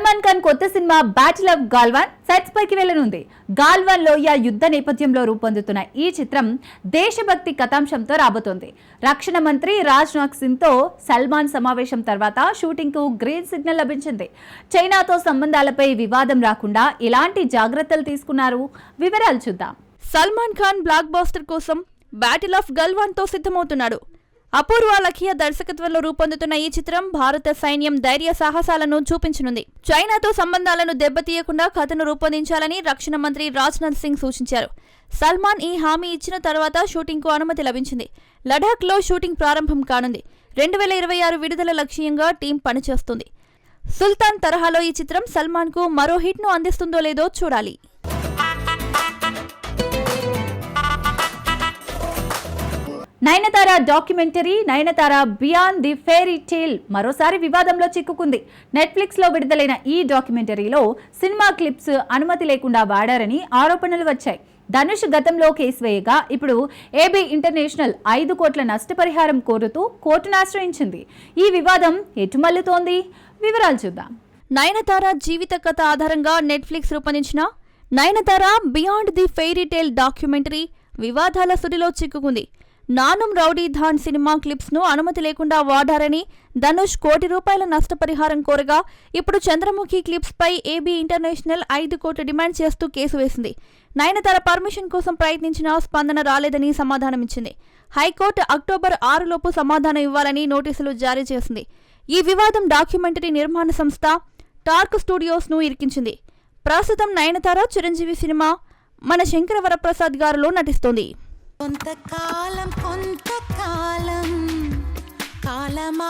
సల్మాన్ ఖాన్ కొత్త cinema battle of Galwan sets పైకి వెళ్ళనుంది గాల్వాన్ లోయ యుద్ధ నేపథ్యంలో రూపొందుతున్న ఈ చిత్రం దేశభక్తి కథాంశంతో రాబోతోంది. రక్షణ మంత్రి రాజ్నాథ్ సింగ్తో సల్మాన్ సమావేశం తర్వాత షూటింగ్కు గ్రీన్ సిగ్నల్ లభించింది. చైనాతో సంబంధాలపై వివాదం రాకుండా ఎలాంటి జాగ్రత్తలు తీసుకున్నారు? వివరాలు చూద్దాం. సల్మాన్ ఖాన్ బ్లాక్ బాస్టర్ కోసం బ్యాటిల్ ఆఫ్ గల్వాన్తో సిద్ధమవుతున్నాడు. అపూర్వ లఖియా దర్శకత్వంలో రూపొందుతున్న ఈ చిత్రం భారత సైన్యం ధైర్య సాహసాలను చూపించనుంది. చైనాతో సంబంధాలను దెబ్బతీయకుండా కథను రూపొందించాలని రక్షణ మంత్రి రాజ్నాథ్ సింగ్ సూచించారు. సల్మాన్ ఈ హామీ ఇచ్చిన తర్వాత షూటింగ్కు అనుమతి లభించింది. లడాఖ్లో షూటింగ్ ప్రారంభం కానుంది. రెండు వేల ఇరవై ఆరు విడుదల లక్ష్యంగా టీం పనిచేస్తుంది. సుల్తాన్ తరహాలో ఈ చిత్రం సల్మాన్కు మరో హిట్ను అందిస్తుందో లేదో చూడాలి. Nayanthara documentary Nayanthara beyond the fairy tale మరోసారి వివాదంలో చిక్కుకుంది. నెట్ఫ్లిక్స్లో విడుదలైన ఈ డాక్యుమెంటరీలో సినిమా క్లిప్స్ అనుమతి లేకుండా వాడారని ఆరోపణలు వచ్చాయి. ధనుష్ గతంలో కేసు వేయగా ఇప్పుడు ఏబీ ఇంటర్నేషనల్ ఐదు కోట్ల నష్టపరిహారం కోరుతూ కోర్టును ఆశ్రయించింది. ఈ వివాదం ఎటుమల్లుతోంది వివరాలు చూద్దాం. నయనతార జీవిత కథ ఆధారంగా నెట్ఫ్లిక్స్ రూపొందించిన Nayanthara beyond the fairy tale documentary వివాదాల సుడిలో చిక్కుకుంది. నానుం రౌడీ ధాన్ సినిమా క్లిప్స్ను అనుమతి లేకుండా వాడారని ధనుష్ కోటి రూపాయల నష్టపరిహారం కోరగా ఇప్పుడు చంద్రముఖి క్లిప్స్ పై ఏబీ ఇంటర్నేషనల్ ఐదు కోట్లు డిమాండ్ చేస్తూ కేసు వేసింది. నయనతార పర్మిషన్ కోసం ప్రయత్నించినా స్పందన రాలేదని సమాధానమిచ్చింది. హైకోర్టు అక్టోబర్ ఆరులోపు సమాధానం ఇవ్వాలని నోటీసులు జారీ చేసింది. ఈ వివాదం డాక్యుమెంటరీ నిర్మాణ సంస్థ టార్క్ స్టూడియోస్ను ఇరికించింది. ప్రస్తుతం నయనతార చిరంజీవి సినిమా మన శంకర వరప్రసాద్ గారిలో నటిస్తోంది. కొంతకాలం కొంతకాలం కాలమా